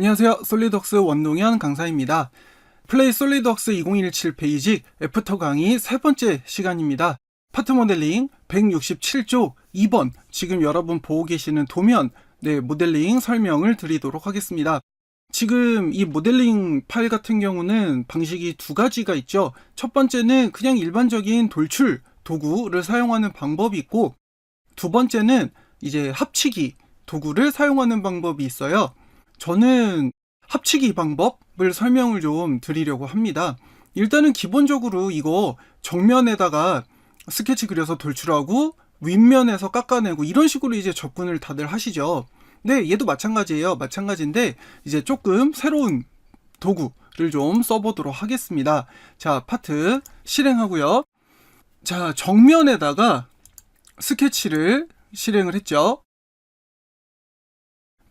안녕하세요. 솔리덕스 원동현 강사입니다. 플레이 솔리덕스 2017 베이직 애프터 강의 세 번째 시간입니다. 파트 모델링 167조 2번 지금 여러분 보고 계시는 도면 네, 모델링 설명을 드리도록 하겠습니다. 지금 이 모델링 파일 같은 경우는 방식이 두 가지가 있죠. 첫 번째는 그냥 일반적인 돌출 도구를 사용하는 방법이 있고 두 번째는 이제 합치기 도구를 사용하는 방법이 있어요. 저는 합치기 방법을 설명을 좀 드리려고 합니다. 일단은 기본적으로 이거 정면에다가 스케치 그려서 돌출하고 윗면에서 깎아내고 이런 식으로 이제 접근을 다들 하시죠. 네, 얘도 마찬가지예요. 마찬가지인데 이제 조금 새로운 도구를 좀 써보도록 하겠습니다. 자, 파트 실행하고요. 자, 정면에다가 스케치를 실행을 했죠.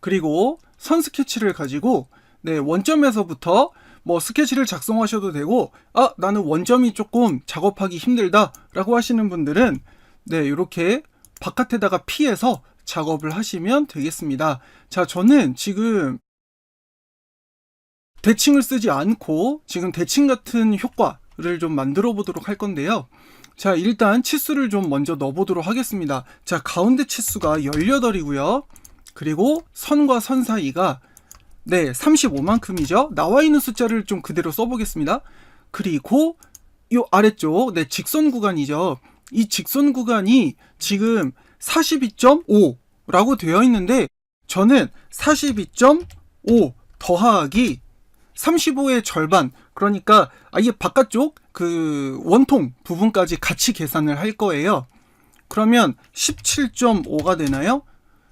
그리고 선 스케치를 가지고 네, 원점에서부터 뭐 스케치를 작성하셔도 되고 아, 나는 원점이 조금 작업하기 힘들다 라고 하시는 분들은 네, 이렇게 바깥에다가 피해서 작업을 하시면 되겠습니다. 자, 저는 지금 대칭을 쓰지 않고 지금 대칭 같은 효과를 좀 만들어 보도록 할 건데요. 자, 일단 치수를 좀 먼저 넣어 보도록 하겠습니다. 자, 가운데 치수가 18이고요. 그리고 선과 선 사이가 네, 35만큼이죠. 나와 있는 숫자를 좀 그대로 써보겠습니다. 그리고 요 아래쪽, 네, 직선 구간이죠. 이 직선 구간이 지금 42.5라고 되어 있는데 저는 42.5 더하기 35의 절반, 그러니까 아예 바깥쪽 그 원통 부분까지 같이 계산을 할 거예요. 그러면 17.5가 되나요?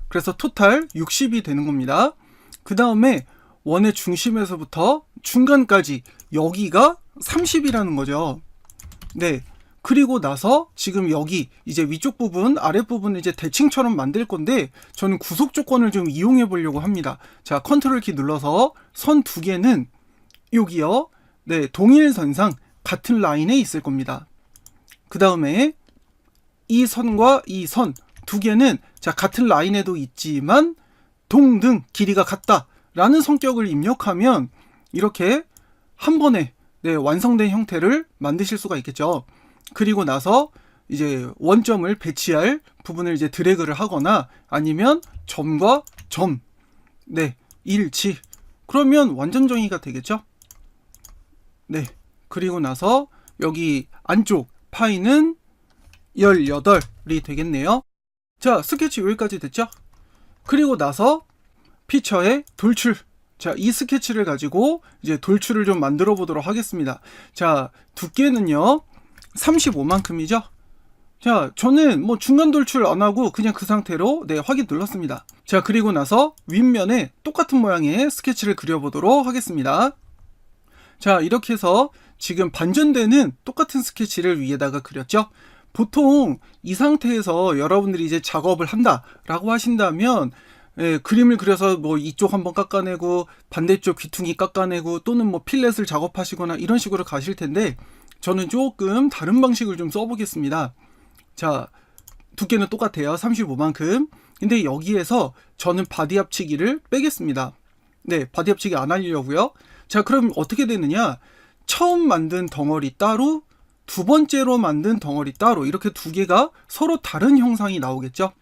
그래서 토탈 60이 되는 겁니다. 그 다음에 원의 중심에서부터 중간까지 여기가 30이라는 거죠. 네. 그리고 나서 지금 여기 이제 위쪽 부분, 아랫 부분을 이제 대칭처럼 만들 건데 저는 구속 조건을 좀 이용해 보려고 합니다. 자, 컨트롤 키 눌러서 선 두 개는 여기요. 네, 동일 선상 같은 라인에 있을 겁니다. 그 다음에 이 선과 이 선 두 개는 자 같은 라인에도 있지만 동등 길이가 같다라는 성격을 입력하면 이렇게 한 번에 네, 완성된 형태를 만드실 수가 있겠죠. 그리고 나서 이제 원점을 배치할 부분을 이제 드래그를 하거나 아니면 점과 점, 네, 일치. 그러면 완전 정의가 되겠죠. 네. 그리고 나서 여기 안쪽 파이는 18이 되겠네요. 자, 스케치 여기까지 됐죠? 그리고 나서 피처의 돌출. 자, 이 스케치를 가지고 이제 돌출을 좀 만들어 보도록 하겠습니다. 자, 두께는요, 35만큼이죠? 자, 저는 뭐 중간 돌출 안 하고 그냥 그 상태로 네, 확인 눌렀습니다. 자, 그리고 나서 윗면에 똑같은 모양의 스케치를 그려보도록 하겠습니다. 자, 이렇게 해서 지금 반전되는 똑같은 스케치를 위에다가 그렸죠? 보통 이 상태에서 여러분들이 이제 작업을 한다라고 하신다면 예, 그림을 그려서 뭐 이쪽 한번 깎아내고 반대쪽 귀퉁이 깎아내고 또는 뭐 필렛을 작업하시거나 이런 식으로 가실 텐데 저는 조금 다른 방식을 좀 써보겠습니다. 자, 두께는 똑같아요. 35만큼. 근데 여기에서 저는 바디 합치기를 빼겠습니다. 네, 바디 합치기 안 하려고요. 자, 그럼 어떻게 되느냐? 처음 만든 덩어리 따로 두 번째로 만든 덩어리 따로 이렇게 두 개가 서로 다른 형상이 나오겠죠?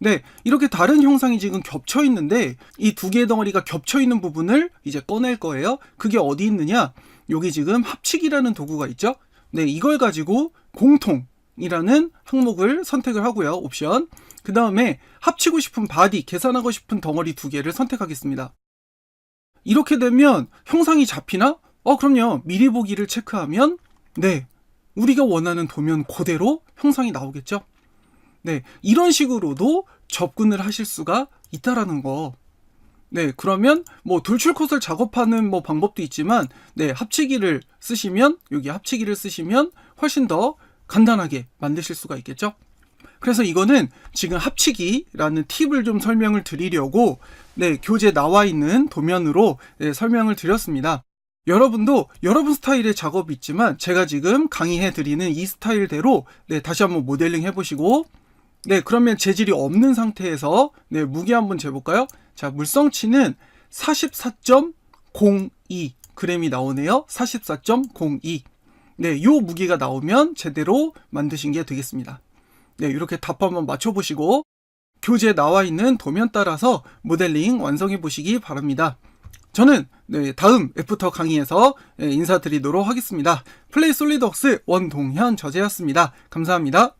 네, 이렇게 다른 형상이 지금 겹쳐 있는데 이 두 개의 덩어리가 겹쳐 있는 부분을 이제 꺼낼 거예요. 그게 어디 있느냐? 여기 지금 합치기라는 도구가 있죠? 네, 이걸 가지고 공통이라는 항목을 선택을 하고요. 옵션. 그 다음에 합치고 싶은 바디, 계산하고 싶은 덩어리 두 개를 선택하겠습니다. 이렇게 되면 형상이 잡히나? 어, 그럼요. 미리 보기를 체크하면 네, 우리가 원하는 도면 그대로 형상이 나오겠죠? 네, 이런 식으로도 접근을 하실 수가 있다라는 거. 네, 그러면 뭐 돌출 컷을 작업하는 뭐 방법도 있지만, 네, 합치기를 쓰시면, 여기 합치기를 쓰시면 훨씬 더 간단하게 만드실 수가 있겠죠? 그래서 이거는 지금 합치기라는 팁을 좀 설명을 드리려고 네, 교재 나와 있는 도면으로 네, 설명을 드렸습니다. 여러분도 여러분 스타일의 작업이 있지만 제가 지금 강의해 드리는 이 스타일대로 네, 다시 한번 모델링 해보시고 네, 그러면 재질이 없는 상태에서 네, 무게 한번 재볼까요? 자, 물성치는 44.02 g이 나오네요. 44.02. 네, 요 무게가 나오면 제대로 만드신 게 되겠습니다. 네, 이렇게 답 한번 맞춰보시고 교재에 나와 있는 도면 따라서 모델링 완성해 보시기 바랍니다. 저는 네, 다음 애프터 강의에서 예, 인사드리도록 하겠습니다. 플레이 솔리드웍스 원동현 저재였습니다. 감사합니다.